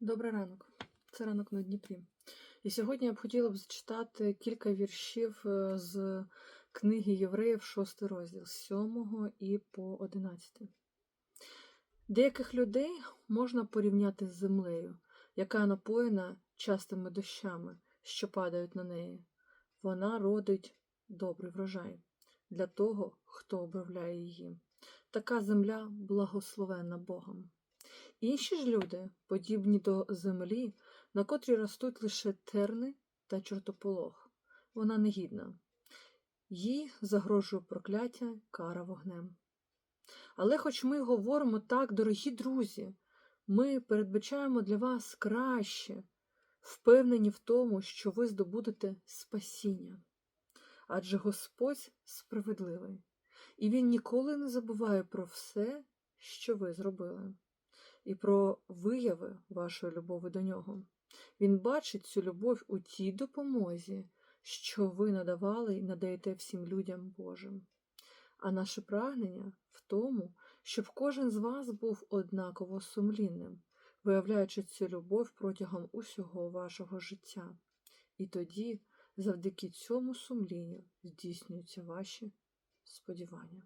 Добрий ранок. Це ранок на Дніпрі. І сьогодні я б хотіла б зачитати кілька віршів е, з книги Євреїв, 6 розділ, з 7 і по 11. Деяких людей можна порівняти з землею, яка напоєна частими дощами, що падають на неї. Вона родить добрий врожай для того, хто обробляє її. Така земля благословенна Богом. Інші ж люди, подібні до землі, на котрій ростуть лише терни та чортополох. Вона негідна. Їй загрожує прокляття кара вогнем. Але хоч ми говоримо так, дорогі друзі, ми передбачаємо для вас краще, впевнені в тому, що ви здобудете спасіння. Адже Господь справедливий, і Він ніколи не забуває про все, що ви зробили і про вияви вашої любові до нього. Він бачить цю любов у тій допомозі, що ви надавали і надаєте всім людям Божим. А наше прагнення в тому, щоб кожен з вас був однаково сумлінним, виявляючи цю любов протягом усього вашого життя. І тоді, завдяки цьому сумлінню, здійснюються ваші сподівання.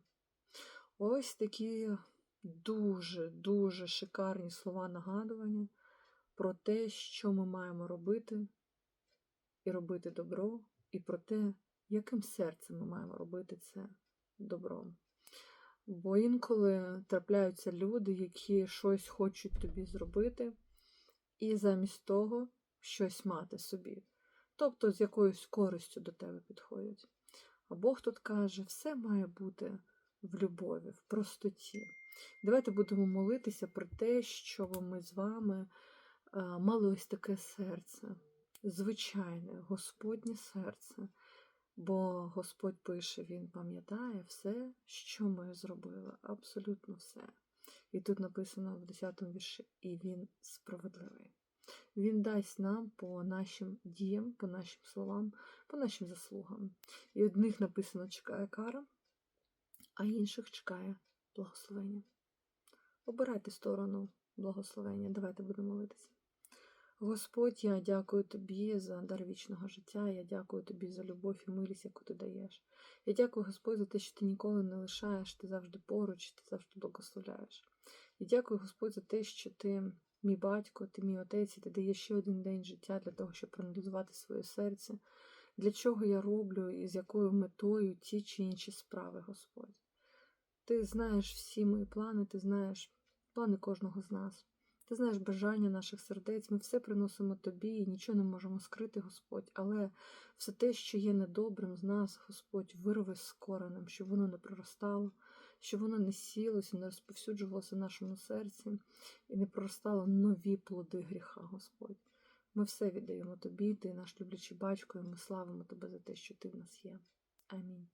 Ось такі дуже-дуже шикарні слова нагадування про те, що ми маємо робити, і робити добро, і про те, яким серцем ми маємо робити це добро. Бо інколи трапляються люди, які щось хочуть тобі зробити, і замість того щось мати собі. Тобто з якоюсь користю до тебе підходять. А Бог тут каже, все має бути в любові, в простоті. Давайте будемо молитися про те, щоб ми з вами мали ось таке серце, звичайне, Господнє серце. Бо Господь пише, Він пам'ятає все, що ми зробили, абсолютно все. І тут написано в 10 му вірші, і Він справедливий. Він дасть нам по нашим діям, по нашим словам, по нашим заслугам. І одних написано чекає кара, а інших чекає благословення. Обирайте сторону благословення. Давайте будемо молитися. Господь, я дякую тобі за дар вічного життя. Я дякую тобі за любов і милість, яку ти даєш. Я дякую, Господь, за те, що ти ніколи не лишаєш, ти завжди поруч, ти завжди благословляєш. І дякую, Господь, за те, що ти мій батько, ти мій отець, і ти даєш ще один день життя для того, щоб проаналізувати своє серце, для чого я роблю і з якою метою ті чи інші справи, Господь. Ти знаєш всі мої плани, ти знаєш плани кожного з нас. Ти знаєш бажання наших сердець, ми все приносимо тобі і нічого не можемо скрити, Господь, але все те, що є недобрим з нас, Господь, вирви з коренем, щоб воно не проростало, щоб воно не сілося, не розповсюджувалося в нашому серці і не проростало нові плоди гріха, Господь. Ми все віддаємо тобі, ти наш люблячий батько, і ми славимо тебе за те, що ти в нас є. Амінь.